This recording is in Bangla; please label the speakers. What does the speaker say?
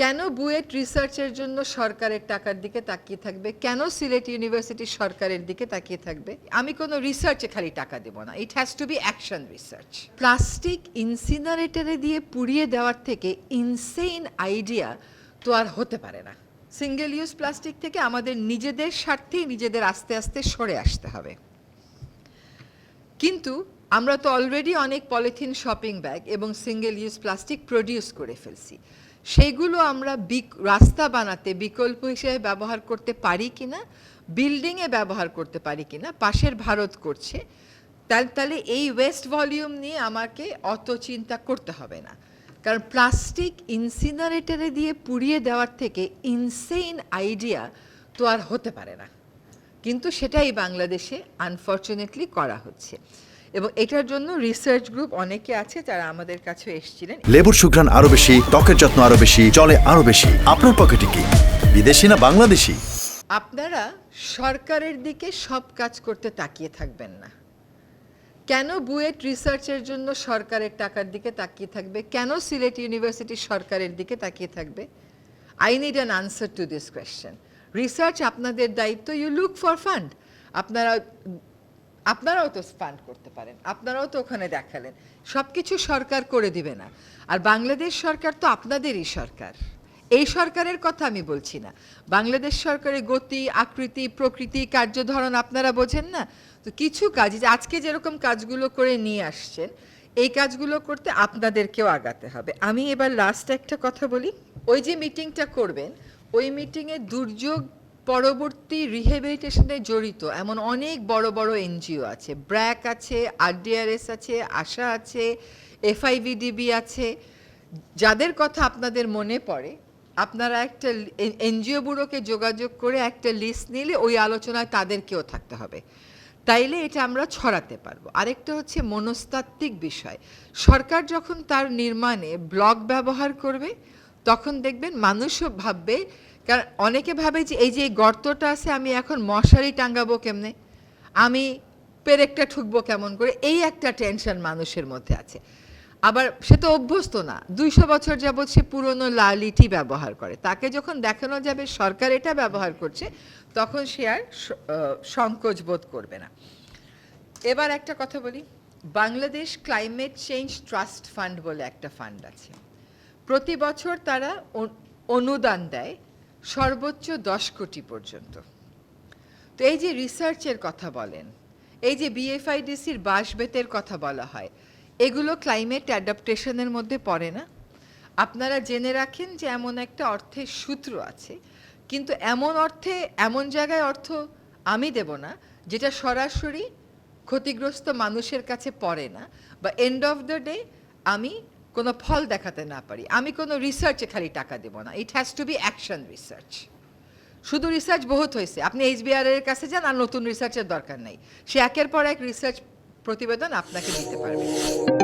Speaker 1: কেন বুয়েট রিসার্চের জন্য সরকারের টাকার দিকে তাকিয়ে থাকবে? কেন সিলেট ইউনিভার্সিটি সরকারের দিকে তাকিয়ে থাকবে? আমি কোনো রিসার্চে খালি টাকা দেব না। It has to be action research plastic ইনসিনারেটরে দিয়ে পুড়িয়ে দেওয়ার থেকে ইনসেইন আইডিয়া তো আর হতে পারে না। সিঙ্গেল ইউজ প্লাস্টিক থেকে আমাদের নিজেদের স্বার্থেই নিজেদের আস্তে আস্তে সরে আসতে হবে। কিন্তু আমরা তো অলরেডি অনেক পলিথিন শপিং ব্যাগ এবং সিঙ্গেল ইউজ প্লাস্টিক প্রডিউস করে ফেলছি। সেইগুলো আমরা রাস্তা বানাতে বিকল্প হিসেবে ব্যবহার করতে পারি কিনা বিল্ডিংয়ে ব্যবহার করতে পারি কি না পাশের ভারত করছে, তাহলে তাহলে এই ওয়েস্ট ভলিউম নিয়ে আমাকে অত চিন্তা করতে হবে না। কারণ প্লাস্টিক ইনসিনারেটরে দিয়ে পুড়িয়ে দেওয়ার থেকে ইনসেইন আইডিয়া তো আর হতে পারে না। কিন্তু সেটাই বাংলাদেশে আনফর্চুনেটলি করা হচ্ছে। এবং এটার জন্য রিসার্চ গ্রুপ অনেকে আছে যারা আমাদের কাছে এসেছিলেন।
Speaker 2: লেবুর সুঘ্রাণ আরও বেশি ত্বকের যত্ন আরও বেশি চলে আরও বেশি। আপনার পকেটে কি? বিদেশি না বাংলাদেশি?
Speaker 1: আপনারা সরকারের দিকে সব কাজ করতে তাকিয়ে থাকবেন না। কেন বুয়েট রিসার্চের জন্য সরকারের টাকার দিকে তাকিয়ে থাকবে? কেন সিলেট ইউনিভার্সিটি সরকারের দিকে তাকিয়ে থাকবে? I need an answer to this question research আপনাদের দায়িত্ব। ইউ লুক ফর ফান্ড আপনারা আপনারাও তো ফান্ড করতে পারেন, আপনারাও তো ওখানে দেখালেন। সব কিছু সরকার করে দিবে না। আর বাংলাদেশ সরকার তো আপনাদেরই সরকার। এই সরকারের কথা আমি বলছি না। বাংলাদেশ সরকারের গতি, আকৃতি, প্রকৃতি কার্যধরন আপনারা বোঝেন না? তো কিছু কাজ আজকে যেরকম কাজগুলো করে নিয়ে আসছেন, এই কাজগুলো করতে আপনাদেরকেও আগাতে হবে। আমি এবার লাস্ট একটা কথা বলি। ওই যে মিটিংটা করবেন, ওই মিটিংয়ে দুর্যোগ পরবর্তী রিহেবিলিটেশনে জড়িত এমন অনেক বড় বড় এনজিও আছে। ব্র্যাক আছে আরডিআরএস আছে, আশা আছে এফআইভিডিবি আছে। যাদের কথা আপনাদের মনে পড়ে, আপনারা একটা এনজিও ব্যুরোকে যোগাযোগ করে একটা লিস্ট নিলে ওই আলোচনায় তাদেরকেও থাকতে হবে। তাইলে এটা আমরা ছড়াতে পারব। আরেকটা হচ্ছে মনস্তাত্ত্বিক বিষয়। সরকার যখন তার নির্মাণে ব্লক ব্যবহার করবে, তখন দেখবেন মানুষও ভাববে কারণ অনেকে ভাবে যে এই যে গর্তটা আছে, আমি এখন মশারি টাঙ্গাবো কেমনে? আমি পেরেকটা ঠুকবো কেমন করে? এই একটা টেনশন মানুষের মধ্যে আছে। আবার সে তো অভ্যস্ত না। দুইশো বছর যাবৎ সে পুরনো লালিটি ব্যবহার করে। তাকে যখন দেখানো যাবে, সরকার এটা ব্যবহার করছে, তখন সে আর সংকোচ বোধ করবে না। এবার একটা কথা বলি। Bangladesh climate change trust fund বলে একটা ফান্ড আছে। প্রতি বছর তারা অনুদান দেয় সর্বোচ্চ দশ কোটি পর্যন্ত। তো এই যে রিসার্চের কথা বলেন, এই যে বিএফআইডিসির বাঁশবেতের কথা বলা হয়, এগুলো ক্লাইমেট অ্যাডাপ্টেশনের মধ্যে পড়ে না? আপনারা জেনে রাখেন যে এমন একটা অর্থের সূত্র আছে, কিন্তু এমন অর্থে, এমন জায়গায় অর্থ আমি দেব না, যেটা সরাসরি ক্ষতিগ্রস্ত মানুষের কাছে পড়ে না, বা এন্ড অফ দ্য ডে আমি কোনো ফল দেখাতে না পারি। আমি কোনো রিসার্চে খালি টাকা দেব না। It has to be action research শুধু রিসার্চ বহুত হয়েছে। আপনি এইচবিআর এর কাছে যান, আর নতুন রিসার্চের দরকার নেই। সে একের পর এক রিসার্চ প্রতিবেদন আপনাকে দিতে পারবে।